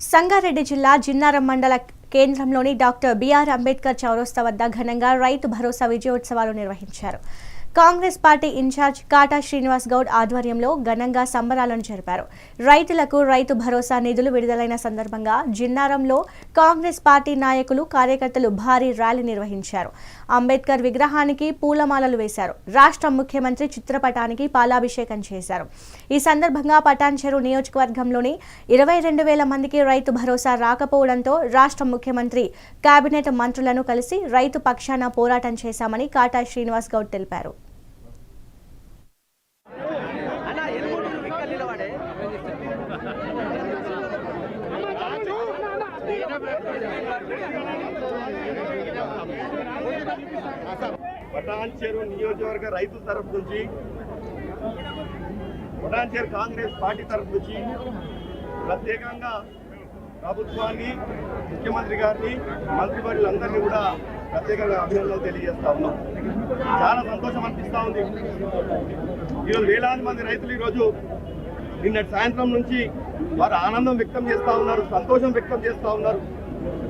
సంగారెడ్డి జిల్లా జిన్నారం మండల కేంద్రంలోని డాక్టర్ బిఆర్ అంబేద్కర్ చౌరస్తా వద్ద ఘనంగా రైతు భరోసా విజయోత్సవాలు నిర్వహించారు. కాంగ్రెస్ పార్టీ ఇన్ఛార్జ్ కాటా శ్రీనివాస్ గౌడ్ ఆధ్వర్యంలో ఘనంగా సంబరాలను జరిపారు. రైతులకు రైతు భరోసా నిధులు విడుదలైన సందర్భంగా జిన్నారంలో కాంగ్రెస్ పార్టీ నాయకులు కార్యకర్తలు భారీ ర్యాలీ నిర్వహించారు. అంబేద్కర్ విగ్రహానికి పూలమాలలు వేశారు. రాష్ట్ర ముఖ్యమంత్రి చిత్రపటానికి పాలాభిషేకం చేశారు. ఈ సందర్భంగా పటాన్చెరు నియోజకవర్గంలోని ఇరవై రెండు వేల మందికి రైతు భరోసా రాకపోవడంతో రాష్ట్ర ముఖ్యమంత్రి కేబినెట్ మంత్రులను కలిసి రైతు పక్షాన పోరాటం చేశామని కాటా శ్రీనివాస్ గౌడ్ తెలిపారు. పటాన్చేరు నియోజకవర్గ రైతుల తరఫు నుంచి పటాన్చేరు కాంగ్రెస్ పార్టీ తరఫు నుంచి ప్రత్యేకంగా ప్రభుత్వాన్ని ముఖ్యమంత్రి గారిని మంత్రివర్యులందరినీ కూడా ప్రత్యేకంగా అభినందనలు తెలియజేస్తా ఉన్నాం. చాలా సంతోషం అనిపిస్తూ ఉంది. ఈరోజు వేలాది మంది రైతులు ఈరోజు నిన్నటి సాయంత్రం నుంచి వారు ఆనందం వ్యక్తం చేస్తూ ఉన్నారు సంతోషం వ్యక్తం చేస్తూ ఉన్నారు.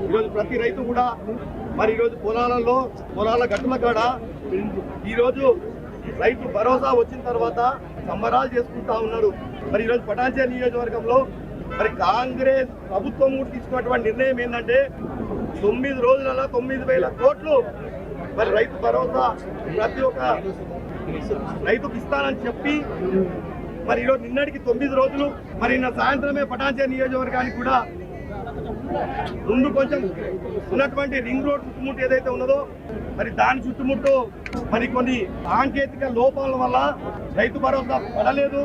ఈరోజు ప్రతి రైతు కూడా మరి ఈరోజు పొలాలలో పొలాల గట్టుల కాడ ఈరోజు రైతు భరోసా వచ్చిన తర్వాత సంబరాలు చేసుకుంటా ఉన్నారు మరి ఈరోజు పటాన్చే నియోజకవర్గంలో మరి కాంగ్రెస్ ప్రభుత్వం కూడా తీసుకున్నటువంటి నిర్ణయం ఏంటంటే తొమ్మిది రోజులలో తొమ్మిది వేల కోట్లు మరి రైతు భరోసా ప్రతి ఒక్క రైతుకు ఇస్తానని చెప్పి మరి ఈరోజు నిన్నటికి తొమ్మిది రోజులు మరి నిన్న సాయంత్రమే పటాన్చే నియోజకవర్గానికి కూడా ముందు కొంచెం ఉన్నటువంటి రింగ్ రోడ్ చుట్టుముట్టు ఏదైతే ఉన్నదో మరి దాని చుట్టుముట్టు మరి కొన్ని సాంకేతిక లోపాల వల్ల రైతు భరోసా పడలేదు.